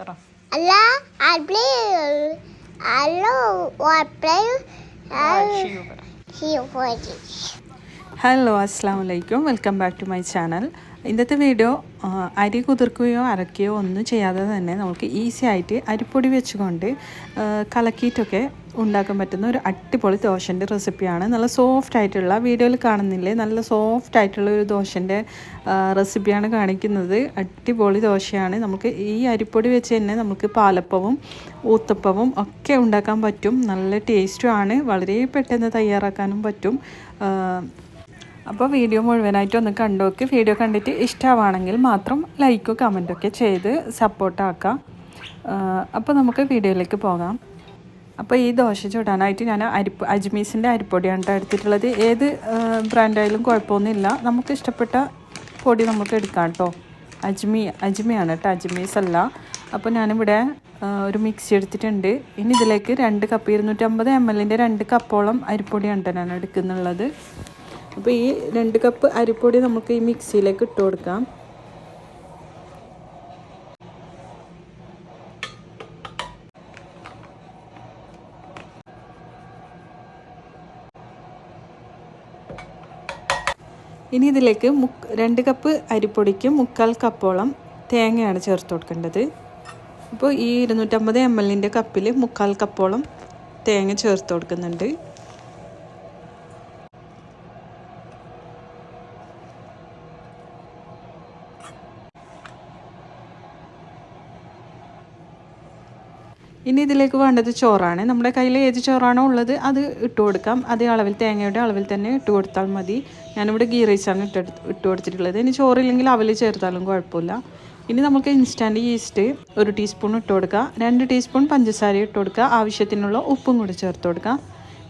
പറ Allah, I play. Hello, I play. ഷിയു പറ Here for this. ഹലോ അസ്സാം വലൈക്കും welcome back to my channel ഇന്നത്തെ വീഡിയോ അരി കുതിർക്കുകയോ അരക്കുകയോ ഒന്നും ചെയ്യാതെ തന്നെ നമുക്ക് ഈസി ആയിട്ട് അരിപ്പൊടി വെച്ചുകൊണ്ട് കലക്കിയിട്ടൊക്കെ ഉണ്ടാക്കാൻ പറ്റുന്ന ഒരു അടിപൊളി ദോശന്റെ റെസിപ്പിയാണ് നല്ല സോഫ്റ്റ് ആയിട്ടുള്ള വീഡിയോയിൽ കാണുന്നില്ലേ? നല്ല സോഫ്റ്റ് ആയിട്ടുള്ള ഒരു ദോശന്റെ റെസിപ്പിയാണ് കാണിക്കുന്നത്. അടിപൊളി ദോശയാണ്. നമുക്ക് ഈ അരിപ്പൊടി വെച്ച് തന്നെ നമുക്ക് പാലപ്പവും ഊത്തപ്പവും ഒക്കെ ഉണ്ടാക്കാൻ പറ്റും. നല്ല ടേസ്റ്റുമാണ് വളരെ പെട്ടെന്ന് തയ്യാറാക്കാനും പറ്റും. അപ്പോൾ വീഡിയോ മുഴുവനായിട്ട് ഒന്ന് കണ്ടു നോക്കി. വീഡിയോ കണ്ടിട്ട് ഇഷ്ടമാണെങ്കിൽ മാത്രം ലൈക്കും കമന്റൊക്കെ ചെയ്ത് സപ്പോർട്ടാക്കാം അപ്പോൾ നമുക്ക് വീഡിയോയിലേക്ക് പോകാം. അപ്പോൾ ഈ ദോശ ചുടാനായിട്ട് ഞാൻ അരിപ്പ് അജ്മീസിന്റെ അരിപ്പൊടിയാണ് കേട്ടോ എടുത്തിട്ടുള്ളത്. ഏത് ബ്രാൻഡായാലും കുഴപ്പമൊന്നുമില്ല. നമുക്ക് ഇഷ്ടപ്പെട്ട പൊടി നമുക്ക് എടുക്കാം കേട്ടോ അജ്മി അജ്മിയാണ് കേട്ടോ അജ്മീസ് അല്ല. അപ്പോൾ ഞാനിവിടെ ഒരു മിക്സി എടുത്തിട്ടുണ്ട്. ഇനി ഇതിലേക്ക് രണ്ട് കപ്പ് ഇരുന്നൂറ്റമ്പത് എം എല്ലിന്റെ രണ്ട് കപ്പോളം അരിപ്പൊടിയാണ് കേട്ടോ ഞാൻ എടുക്കുന്നുള്ളത്. അപ്പോൾ ഈ രണ്ട് കപ്പ് അരിപ്പൊടി നമുക്ക് ഈ മിക്സിയിലേക്ക് ഇട്ട് കൊടുക്കാം. ഇനി ഇതിലേക്ക് മുക്ക് രണ്ട് കപ്പ് അരിപ്പൊടിക്ക് മുക്കാൽ കപ്പോളം തേങ്ങയാണ് ചേർത്ത് കൊടുക്കേണ്ടത്. അപ്പോൾ ഈ ഇരുന്നൂറ്റമ്പത് എം എല്ലിന്റെ കപ്പിൽ മുക്കാൽ കപ്പോളം തേങ്ങ ചേർത്ത് കൊടുക്കുന്നുണ്ട്. ഇനി ഇതിലേക്ക് വേണ്ടത് ചോറാണ്. നമ്മുടെ കയ്യിൽ ഏത് ചോറാണോ ഉള്ളത് അത് ഇട്ട് കൊടുക്കാം. അതേ അളവിൽ തേങ്ങയുടെ അളവിൽ തന്നെ ഇട്ട് കൊടുത്താൽ മതി. ഞാനിവിടെ ഗീ റൈസാണ് ഇട്ട് ഇട്ട് കൊടുത്തിട്ടുള്ളത്. ഇനി ചോറില്ലെങ്കിൽ അവൽ ചേർത്താലും കുഴപ്പമില്ല. ഇനി നമുക്ക് ഇൻസ്റ്റാന്റ് ഈസ്റ്റ് ഒരു ടീസ്പൂൺ ഇട്ട് കൊടുക്കുക രണ്ട് ടീസ്പൂൺ പഞ്ചസാര ഇട്ട് കൊടുക്കുക ആവശ്യത്തിനുള്ള ഉപ്പും കൂടി ചേർത്ത് കൊടുക്കുക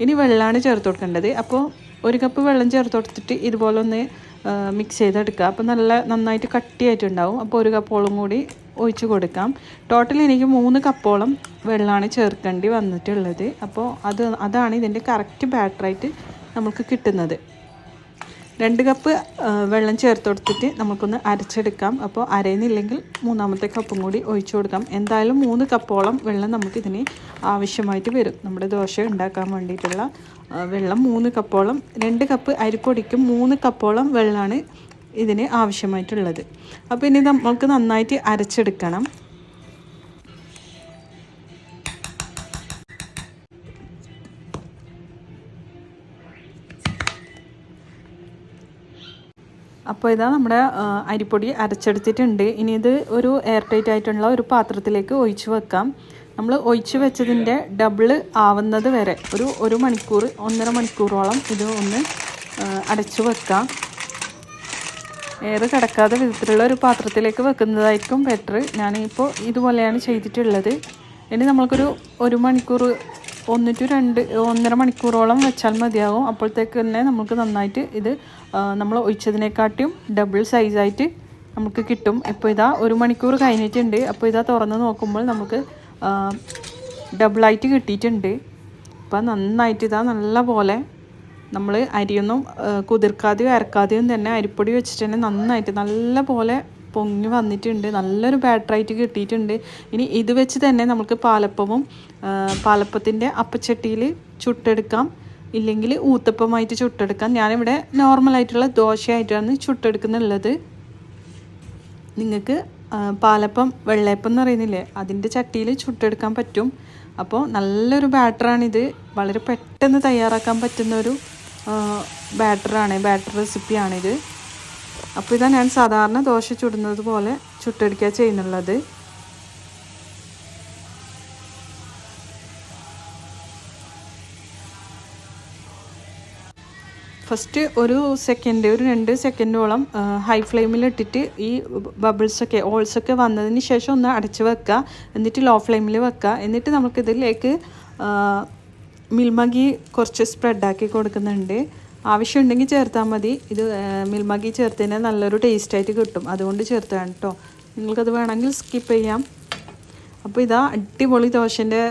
ഇനി വെള്ളമാണ് ചേർത്ത് കൊടുക്കേണ്ടത്. അപ്പോൾ ഒരു കപ്പ് വെള്ളം ചേർത്ത് കൊടുത്തിട്ട് ഇതുപോലെ ഒന്ന് മിക്സ് ചെയ്തെടുക്കുക. അപ്പോൾ നല്ല നന്നായിട്ട് കട്ടിയായിട്ടുണ്ടാവും. അപ്പോൾ ഒരു കപ്പോളം കൂടി ഒഴിച്ച് കൊടുക്കാം. ടോട്ടൽ എനിക്ക് മൂന്ന് കപ്പോളം വെള്ളമാണ് ചേർക്കേണ്ടി വന്നിട്ടുള്ളത്. അപ്പോൾ അത് അതാണ് ഇതിന്റെ കറക്റ്റ് ബാറ്ററായിട്ട് നമുക്ക് കിട്ടുന്നത്. രണ്ട് കപ്പ് വെള്ളം ചേർത്ത് കൊടുത്തിട്ട് നമുക്കൊന്ന് അരച്ചെടുക്കാം. അപ്പോൾ അരയുന്നില്ലെങ്കിൽ മൂന്നാമത്തെ കപ്പും കൂടി ഒഴിച്ചു കൊടുക്കാം. എന്തായാലും മൂന്ന് കപ്പോളം വെള്ളം നമുക്ക് നമുക്കിതിന് ആവശ്യമായിട്ട് വരും. നമ്മുടെ ദോശ ഉണ്ടാക്കാൻ വേണ്ടിയിട്ടുള്ള വെള്ളം മൂന്ന് കപ്പോളം രണ്ട് കപ്പ് അരിപ്പൊടിക്കും മൂന്ന് കപ്പോളം വെള്ളമാണ് ഇതിന് ആവശ്യമായിട്ടുള്ളത്. അപ്പോൾ ഇനി നമുക്ക് നന്നായിട്ട് അരച്ചെടുക്കണം. അപ്പോൾ ഇതാ നമ്മുടെ അരിപ്പൊടി അരച്ചെടുത്തിട്ടുണ്ട്. ഇനി ഇത് ഒരു എയർ ടൈറ്റ് ആയിട്ടുള്ള ഒരു പാത്രത്തിലേക്ക് ഒഴിച്ച് വെക്കാം. നമ്മൾ ഒഴിച്ച് വെച്ചതിന്റെ ഡബിൾ ആവുന്നത് വരെ ഒരു ഒരു മണിക്കൂർ ഒന്നര മണിക്കൂറോളം ഇത് ഒന്ന് അടച്ചു വെക്കാം. എയർ കിടക്കാതെ വിധത്തിലുള്ള ഒരു പാത്രത്തിലേക്ക് വെക്കുന്നതായിരിക്കും ബെറ്റർ ഞാനിപ്പോൾ ഇതുപോലെയാണ് ചെയ്തിട്ടുള്ളത്. ഇനി നമ്മൾക്കൊരു ഒരു മണിക്കൂർ ഒന്ന് ടു രണ്ട് ഒന്നര മണിക്കൂറോളം വെച്ചാൽ മതിയാകും അപ്പോഴത്തേക്ക് തന്നെ നമുക്ക് നന്നായിട്ട് ഇത് നമ്മൾ ഒഴിച്ചതിനെക്കാട്ടിയും ഡബിൾ സൈസായിട്ട് നമുക്ക് കിട്ടും. ഇപ്പോൾ ഇതാ ഒരു മണിക്കൂർ കഴിഞ്ഞിട്ടുണ്ട്. അപ്പോൾ ഇതാ തുറന്ന് നോക്കുമ്പോൾ നമുക്ക് ഡബിളായിട്ട് കിട്ടിയിട്ടുണ്ട്. അപ്പം നന്നായിട്ട് ഇതാ നല്ല പോലെ നമ്മൾ അരിയൊന്നും കുതിർക്കാതെയോ അരക്കാതെയും തന്നെ അരിപ്പൊടി വെച്ചിട്ട് തന്നെ നന്നായിട്ട് നല്ല പോലെ പൊങ്ങി വന്നിട്ടുണ്ട്. നല്ലൊരു ബാറ്ററായിട്ട് കിട്ടിയിട്ടുണ്ട്. ഇനി ഇത് വെച്ച് തന്നെ നമുക്ക് പാലപ്പവും പാലപ്പത്തിന്റെ അപ്പച്ചട്ടിയിൽ ചുട്ടെടുക്കാം. ഇല്ലെങ്കിൽ ഊത്തപ്പമായിട്ട് ചുട്ടെടുക്കാം. ഞാനിവിടെ നോർമലായിട്ടുള്ള ദോശയായിട്ടാണ് ചുട്ടെടുക്കുന്നുള്ളത്. നിങ്ങൾക്ക് പാലപ്പം വെള്ളയപ്പം എന്ന് പറയുന്നില്ലേ അതിന്റെ ചട്ടിയിൽ ചുട്ടെടുക്കാൻ പറ്റും. അപ്പോൾ നല്ലൊരു ബാറ്ററാണിത് വളരെ പെട്ടെന്ന് തയ്യാറാക്കാൻ പറ്റുന്ന ഒരു ബാറ്ററാണ് ബാറ്റർ റെസിപ്പിയാണിത്. അപ്പോൾ ഇതാ ഞാൻ സാധാരണ ദോശ ചുടുന്നത് പോലെ ചുട്ടെടുക്കുക ചെയ്യുന്നുള്ളത്. ഫസ്റ്റ് ഒരു സെക്കൻഡ് ഒരു രണ്ട് സെക്കൻഡോളം ഹൈ ഫ്ലെയിമിൽ ഇട്ടിട്ട് ഈ ബബിൾസൊക്കെ ഓൾസൊക്കെ വന്നതിന് ശേഷം ഒന്ന് അടച്ച് വെക്കുക. എന്നിട്ട് ലോ ഫ്ലെയിമിൽ വെക്കുക. എന്നിട്ട് നമുക്കിതിലേക്ക് മിൽമഗി കുറച്ച് സ്പ്രെഡാക്കി കൊടുക്കുന്നുണ്ട്. ആവശ്യമുണ്ടെങ്കിൽ ചേർത്താൽ മതി. ഇത് മിൽമഗി ചേർത്ത് നല്ലൊരു നല്ലൊരു ടേസ്റ്റായിട്ട് കിട്ടും. അതുകൊണ്ട് ചേർത്താണ് കേട്ടോ നിങ്ങൾക്കത് വേണമെങ്കിൽ സ്കിപ്പ് ചെയ്യാം. അപ്പോൾ ഇതാ അടിപൊളി ദോശന്റെ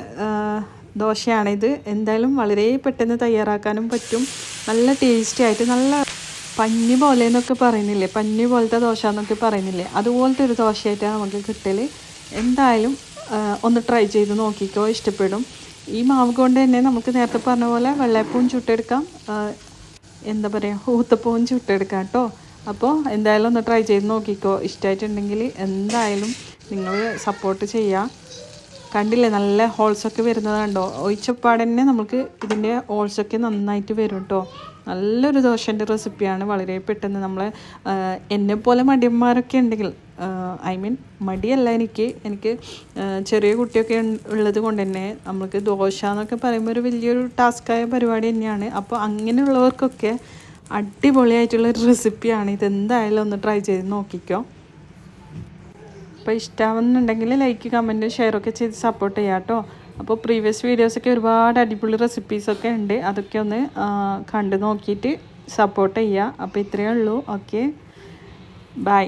ദോശയാണിത്. എന്തായാലും വളരെ പെട്ടെന്ന് തയ്യാറാക്കാനും പറ്റും. നല്ല ടേസ്റ്റി ആയിട്ട് നല്ല പഞ്ഞി പോലെ എന്നൊക്കെ പറയുന്നില്ലേ? പഞ്ഞി പോലത്തെ ദോശ എന്നൊക്കെ പറയുന്നില്ലേ? അതുപോലത്തെ ഒരു ദോശയായിട്ടാണ് നമുക്ക് കിട്ടൽ എന്തായാലും ഒന്ന് ട്രൈ ചെയ്ത് നോക്കിക്കോ. ഇഷ്ടപ്പെടും. ഈ മാവ് കൊണ്ട് തന്നെ നമുക്ക് നേരത്തെ പറഞ്ഞ പോലെ വെള്ളയപ്പവും ചുട്ടെടുക്കാം. എന്താ പറയുക ഊത്തപ്പവും ചുട്ടെടുക്കാം കേട്ടോ. അപ്പോൾ എന്തായാലും ഒന്ന് ട്രൈ ചെയ്ത് നോക്കിക്കോ. ഇഷ്ടമായിട്ടുണ്ടെങ്കിൽ എന്തായാലും നിങ്ങൾ സപ്പോർട്ട് ചെയ്യുക കണ്ടില്ലേ നല്ല ഹോൾസൊക്കെ വരുന്നത് കണ്ടോ? ഒഴിച്ചപ്പാട് തന്നെ നമുക്ക് ഇതിന്റെ ഹോൾസൊക്കെ നന്നായിട്ട് വരും കേട്ടോ. നല്ലൊരു ദോശന്റെ റെസിപ്പിയാണ് വളരെ പെട്ടെന്ന് നമ്മൾ എന്നെപ്പോലെ പോലെ മടിയന്മാരൊക്കെ ഉണ്ടെങ്കിൽ ഐ മീൻ മടിയല്ല എനിക്ക്. എനിക്ക് ചെറിയ കുട്ടിയൊക്കെ ഉള്ളത് കൊണ്ട് തന്നെ നമുക്ക് ദോശ എന്നൊക്കെ പറയുമ്പോൾ ഒരു വലിയൊരു ടാസ്ക്കായ പരിപാടി തന്നെയാണ്. അപ്പോൾ അങ്ങനെയുള്ളവർക്കൊക്കെ അടിപൊളിയായിട്ടുള്ളൊരു റെസിപ്പിയാണ് ഇതെന്തായാലും ഒന്ന് ട്രൈ ചെയ്ത് നോക്കിക്കോ. അപ്പോൾ ഇഷ്ടമാവുന്നുണ്ടെങ്കിൽ ലൈക്ക് കമന്റ് ഷെയറൊക്കെ ചെയ്ത് സപ്പോർട്ട് ചെയ്യാം കേട്ടോ. അപ്പോൾ പ്രീവിയസ് വീഡിയോസൊക്കെ ഒരുപാട് അടിപൊളി റെസിപ്പീസൊക്കെ ഉണ്ട്. അതൊക്കെ ഒന്ന് കണ്ടു നോക്കിയിട്ട് സപ്പോർട്ട് ചെയ്യുക അപ്പോൾ ഇത്രയേ ഉള്ളൂ. Okay bye